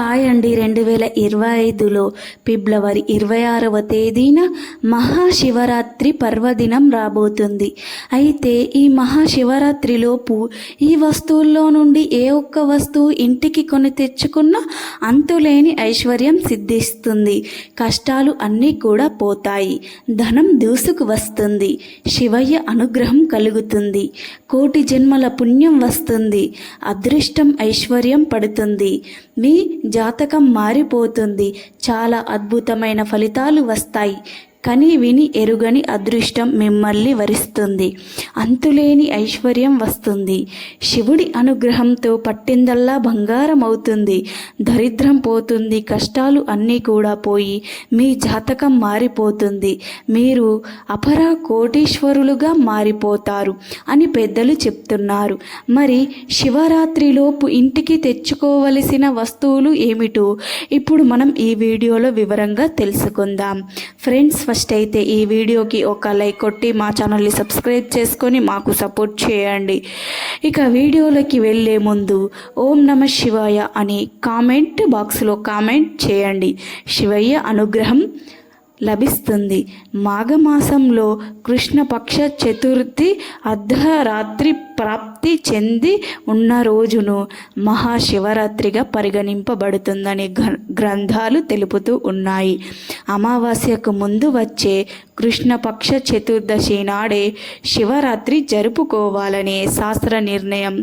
Hi అండి రెండు వేల ఇరవై ఐదులో ఫిబ్రవరి ఇరవై ఆరవ తేదీన మహాశివరాత్రి పర్వదినం రాబోతుంది. అయితే ఈ మహాశివరాత్రిలోపు ఈ వస్తువుల్లో నుండి ఏ ఒక్క వస్తువు ఇంటికి కొని తెచ్చుకున్నా అంతులేని ఐశ్వర్యం సిద్ధిస్తుంది. కష్టాలు అన్నీ కూడా పోతాయి. ధనం దూసుకు వస్తుంది. శివయ్య అనుగ్రహం కలుగుతుంది. కోటి జన్మల పుణ్యం వస్తుంది. అదృష్టం ఐశ్వర్యం పడుతుంది. మీ జాతకం మారిపోతుంది. చాలా అద్భుతమైన ఫలితాలు వస్తాయి. కని విని ఎరుగని అదృష్టం మిమ్మల్ని వరిస్తుంది. అంతులేని ఐశ్వర్యం వస్తుంది. శివుడి అనుగ్రహంతో పట్టిందల్లా బంగారం అవుతుంది దరిద్రం పోతుంది కష్టాలు అన్నీ కూడా పోయి మీ జాతకం మారిపోతుంది. మీరు అపర కోటీశ్వరులుగా మారిపోతారు అని పెద్దలు చెప్తున్నారు. మరి శివరాత్రిలోపు ఇంటికి తెచ్చుకోవలసిన వస్తువులు ఏమిటో ఇప్పుడు మనం ఈ వీడియోలో వివరంగా తెలుసుకుందాం. ఫ్రెండ్స్ ఫస్ట్ అయితే ఈ వీడియోకి ఒక లైక్ కొట్టి మా ఛానల్ని సబ్స్క్రైబ్ చేసుకొని మాకు సపోర్ట్ చేయండి. ఇక వీడియోలోకి వెళ్ళే ముందు ఓం నమ శివాయ అని కామెంట్ బాక్స్లో కామెంట్ చేయండి. శివయ్య అనుగ్రహం లభిస్తుంది. మాఘమాసంలో కృష్ణపక్ష చతుర్థి అర్ధరాత్రి ప్రాప్తి చెంది ఉన్న రోజును మహాశివరాత్రిగా పరిగణింపబడుతుందని గ్రంథాలు తెలుపుతూ ఉన్నాయి. అమావాస్యకు ముందు వచ్చే కృష్ణపక్ష చతుర్దశి నాడే శివరాత్రి జరుపుకోవాలనే శాస్త్ర నిర్ణయం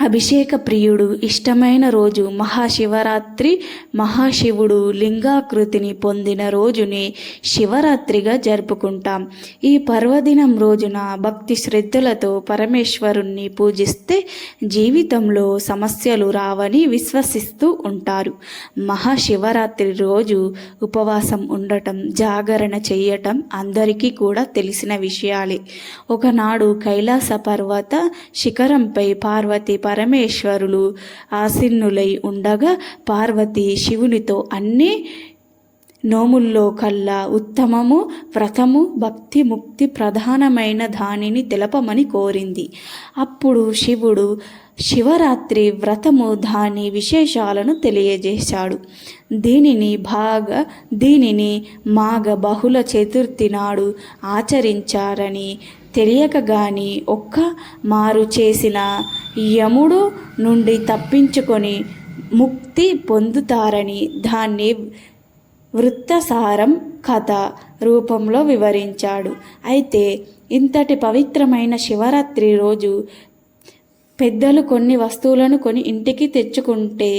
అభిషేక ప్రియుడు ఇష్టమైన రోజు మహాశివరాత్రి. మహాశివుడు లింగాకృతిని పొందిన రోజుని శివరాత్రిగా జరుపుకుంటాం. ఈ పర్వదినం రోజున భక్తి శ్రద్ధలతో పరమేశ్వరుణ్ణి పూజిస్తే జీవితంలో సమస్యలు రావని విశ్వసిస్తూ ఉంటారు. మహాశివరాత్రి రోజు ఉపవాసం ఉండటం జాగరణ చేయటం అందరికీ కూడా తెలిసిన విషయాలే. ఒకనాడు కైలాస పర్వత శిఖరంపై పార్వతి పరమేశ్వరులు ఆసీనులై ఉండగా పార్వతి శివునితో అన్ని నోముల్లో కల్లా ఉత్తమము వ్రతము భక్తి ముక్తి ప్రధానమైన దానిని తెలపమని కోరింది. అప్పుడు శివుడు శివరాత్రి వ్రతము దాని విశేషాలను తెలియజేశాడు. దీనిని భాగ దీనిని మాఘ బహుళ చతుర్థి నాడు ఆచరించారని తెలియక గాని ఒక్క మారు చేసిన యముడు నుండి తప్పించుకొని ముక్తి పొందుతారని దాన్ని వృత్తసారం కథ రూపంలో వివరించాడు. అయితే ఇంతటి పవిత్రమైన శివరాత్రి రోజు పెద్దలు కొన్ని వస్తువులను కొని ఇంటికి తెచ్చుకుంటే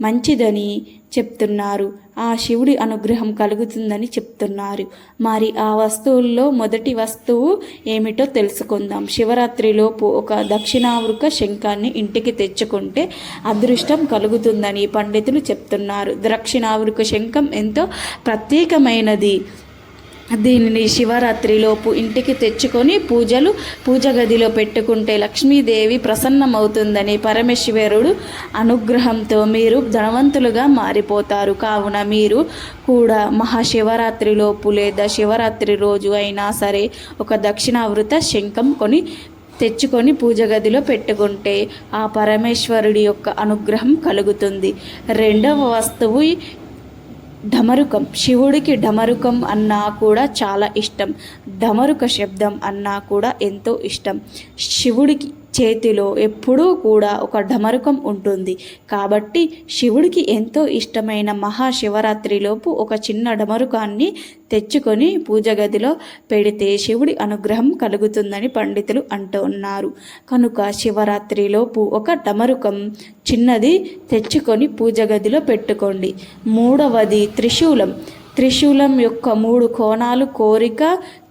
మంచిదని చెప్తున్నారు. ఆ శివుడి అనుగ్రహం కలుగుతుందని చెప్తున్నారు. మరి ఆ వస్తువుల్లో మొదటి వస్తువు ఏమిటో తెలుసుకుందాం. శివరాత్రిలోపు ఒక దక్షిణావృక శంఖాన్ని ఇంటికి తెచ్చుకుంటే అదృష్టం కలుగుతుందని పండితులు చెప్తున్నారు. దక్షిణావృక శంఖం ఎంతో ప్రత్యేకమైనది. దీనిని శివరాత్రిలోపు ఇంటికి తెచ్చుకొని పూజలు పూజ గదిలో పెట్టుకుంటే లక్ష్మీదేవి ప్రసన్నమవుతుందని పరమేశ్వరుడు అనుగ్రహంతో మీరు ధనవంతులుగా మారిపోతారు. కావున మీరు కూడా మహాశివరాత్రిలోపు లేదా శివరాత్రి రోజు అయినా సరే ఒక దక్షిణావృత శంఖం కొని తెచ్చుకొని పూజ గదిలో పెట్టుకుంటే ఆ పరమేశ్వరుడి యొక్క అనుగ్రహం కలుగుతుంది. రెండవ వస్తువు ఢమరుకం. శివుడికి ఢమరుకం అన్నా కూడా చాలా ఇష్టం. ఢమరుక శబ్దం అన్నా కూడా ఎంతో ఇష్టం. శివుడికి చేతిలో ఎప్పుడూ కూడా ఒక ఢమరుకం ఉంటుంది. కాబట్టి శివుడికి ఎంతో ఇష్టమైన మహాశివరాత్రిలోపు ఒక చిన్న ఢమరుకాన్ని తెచ్చుకొని పూజ గదిలో పెడితే శివుడి అనుగ్రహం కలుగుతుందని పండితులు అంటున్నారు కనుక శివరాత్రిలోపు ఒక డమరుకం చిన్నది తెచ్చుకొని పూజ గదిలో పెట్టుకోండి. మూడవది త్రిశూలం. త్రిశూలం యొక్క మూడు కోణాలు కోరిక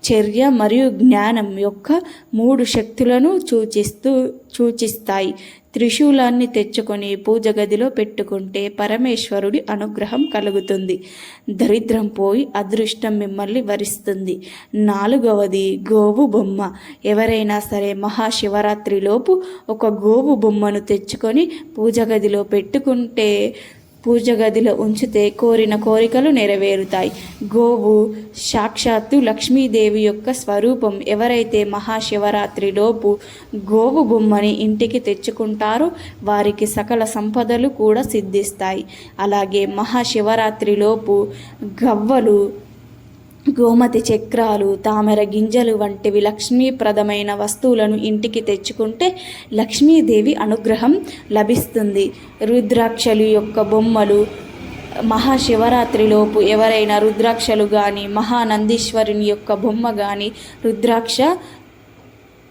చర్య మరియు జ్ఞానం యొక్క మూడు శక్తులను సూచిస్తూ సూచిస్తాయి. త్రిశూలాన్ని తెచ్చుకొని పూజ గదిలో పెట్టుకుంటే పరమేశ్వరుడి అనుగ్రహం కలుగుతుంది. దరిద్రం పోయి అదృష్టం మిమ్మల్ని వరిస్తుంది. నాలుగవది గోవు బొమ్మ. ఎవరైనా సరే మహాశివరాత్రిలోపు ఒక గోవు బొమ్మను తెచ్చుకొని పూజ గదిలో పెట్టుకుంటే పూజ గదిలో ఉంచితే కోరిన కోరికలు నెరవేరుతాయి. గోవు సాక్షాత్తు లక్ష్మీదేవి యొక్క స్వరూపం ఎవరైతే మహాశివరాత్రిలోపు గోవు బొమ్మని ఇంటికి తెచ్చుకుంటారో వారికి సకల సంపదలు కూడా సిద్ధిస్తాయి. అలాగే మహాశివరాత్రిలోపు గవ్వలు గోమతి చక్రాలు తామర గింజలు వంటివి లక్ష్మీప్రదమైన వస్తువులను ఇంటికి తెచ్చుకుంటే లక్ష్మీదేవి అనుగ్రహం లభిస్తుంది. రుద్రాక్షలు యొక్క బొమ్మలు మహాశివరాత్రిలోపు ఎవరైనా రుద్రాక్షలు కానీ మహానందీశ్వరుని యొక్క బొమ్మ కానీ రుద్రాక్షలు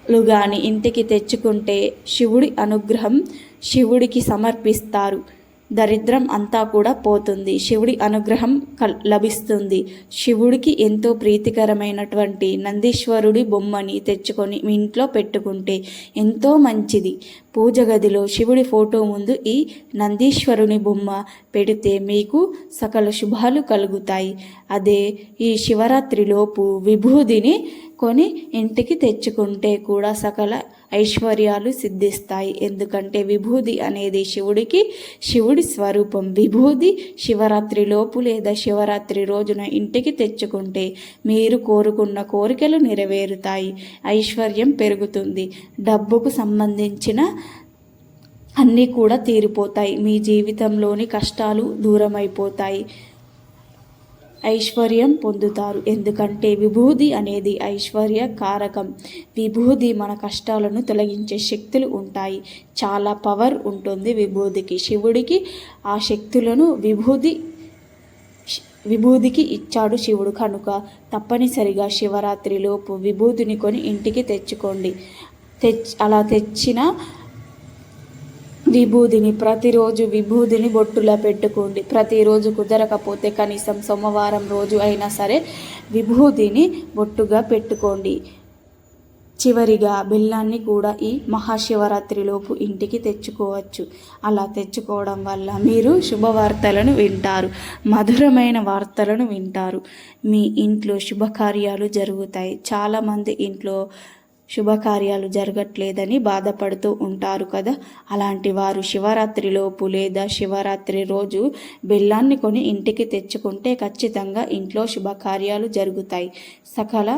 కానీ ఇంటికి తెచ్చుకుంటే శివుడి అనుగ్రహం శివుడికి సమర్పిస్తారు. దరిద్రం అంతా కూడా పోతుంది. శివుడి అనుగ్రహం కల్ లభిస్తుంది. శివుడికి ఎంతో ప్రీతికరమైనటువంటి నందీశ్వరుడి బొమ్మని తెచ్చుకొని మీ ఇంట్లో పెట్టుకుంటే ఎంతో మంచిది. పూజ గదిలో శివుడి ఫోటో ముందు ఈ నందీశ్వరుని బొమ్మ పెడితే మీకు సకల శుభాలు కలుగుతాయి. అదే ఈ శివరాత్రిలోపు విభూదిని కొని ఇంటికి తెచ్చుకుంటే కూడా సకల ఐశ్వర్యాలు సిద్ధిస్తాయి. ఎందుకంటే విభూది అనేది శివుడికి శివుడి స్వరూపం. విభూది శివరాత్రి లోపు లేదా శివరాత్రి రోజున ఇంటికి తెచ్చుకుంటే మీరు కోరుకున్న కోరికలు నెరవేరుతాయి. ఐశ్వర్యం పెరుగుతుంది. డబ్బుకు సంబంధించిన అన్నీ కూడా తీరిపోతాయి. మీ జీవితంలోని కష్టాలు దూరమైపోతాయి. ఐశ్వర్యం పొందుతారు. ఎందుకంటే విభూది అనేది ఐశ్వర్య కారకం. విభూది మన కష్టాలను తొలగించే శక్తులు ఉంటాయి. చాలా పవర్ ఉంటుంది విభూదికి. శివుడికి ఆ శక్తులను విభూది విభూదికి ఇచ్చాడు శివుడు. కనుక తప్పనిసరిగా శివరాత్రిలోపు విభూదిని కొని ఇంటికి తెచ్చుకోండి. తెచ్ అలా తెచ్చిన విభూదిని ప్రతిరోజు విభూదిని బొట్టులా పెట్టుకోండి. ప్రతిరోజు కుదరకపోతే కనీసం సోమవారం రోజు అయినా సరే విభూదిని బొట్టుగా పెట్టుకోండి. చివరిగా బెల్లాన్ని కూడా ఈ మహాశివరాత్రిలోపు ఇంటికి తెచ్చుకోవచ్చు. అలా తెచ్చుకోవడం వల్ల మీరు శుభవార్తలను వింటారు. మధురమైన వార్తలను వింటారు. మీ ఇంట్లో శుభకార్యాలు జరుగుతాయి. చాలామంది ఇంట్లో శుభకార్యాలు జరగట్లేదని బాధపడుతూ ఉంటారు కదా. అలాంటి వారు శివరాత్రిలోపు లేదా శివరాత్రి రోజు బెల్లాన్ని కొని ఇంటికి తెచ్చుకుంటే ఖచ్చితంగా ఇంట్లో శుభకార్యాలు జరుగుతాయి. సకల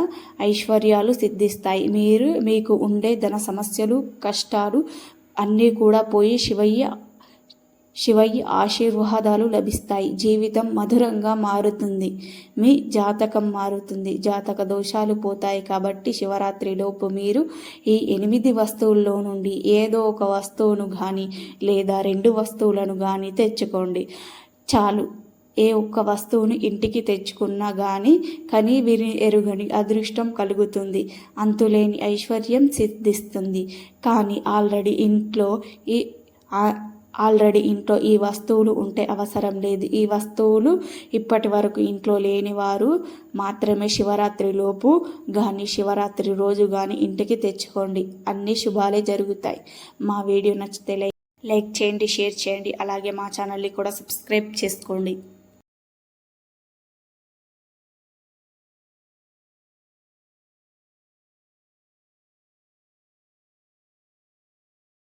ఐశ్వర్యాలు సిద్ధిస్తాయి. మీరు మీకు ఉండే ధన సమస్యలు కష్టాలు అన్నీ కూడా పోయి శివయ్య శివయ్య ఆశీర్వాదాలు లభిస్తాయి. జీవితం మధురంగా మారుతుంది. మీ జాతకం మారుతుంది. జాతక దోషాలు పోతాయి కాబట్టి శివరాత్రిలోపు మీరు ఈ ఎనిమిది వస్తువుల్లో నుండి ఏదో ఒక వస్తువును కానీ లేదా రెండు వస్తువులను కానీ తెచ్చుకోండి. చాలు. ఏ ఒక్క వస్తువును ఇంటికి తెచ్చుకున్నా కానీ కని విని ఎరుగని అదృష్టం కలుగుతుంది. అంతులేని ఐశ్వర్యం సిద్ధిస్తుంది. కానీ ఆల్రెడీ ఇంట్లో ఈ ఆల్రెడీ ఇంట్లో ఈ వస్తువులు ఉంటే అవసరం లేదు. ఈ వస్తువులు ఇప్పటి వరకు ఇంట్లో లేని వారు మాత్రమే శివరాత్రిలోపు కానీ శివరాత్రి రోజు కానీ ఇంటికి తెచ్చుకోండి. అన్ని శుభాలే జరుగుతాయి. మా వీడియో నచ్చితే లైక్ లైక్ చేయండి షేర్ చేయండి. అలాగే మా ఛానల్ని కూడా సబ్స్క్రైబ్ చేసుకోండి.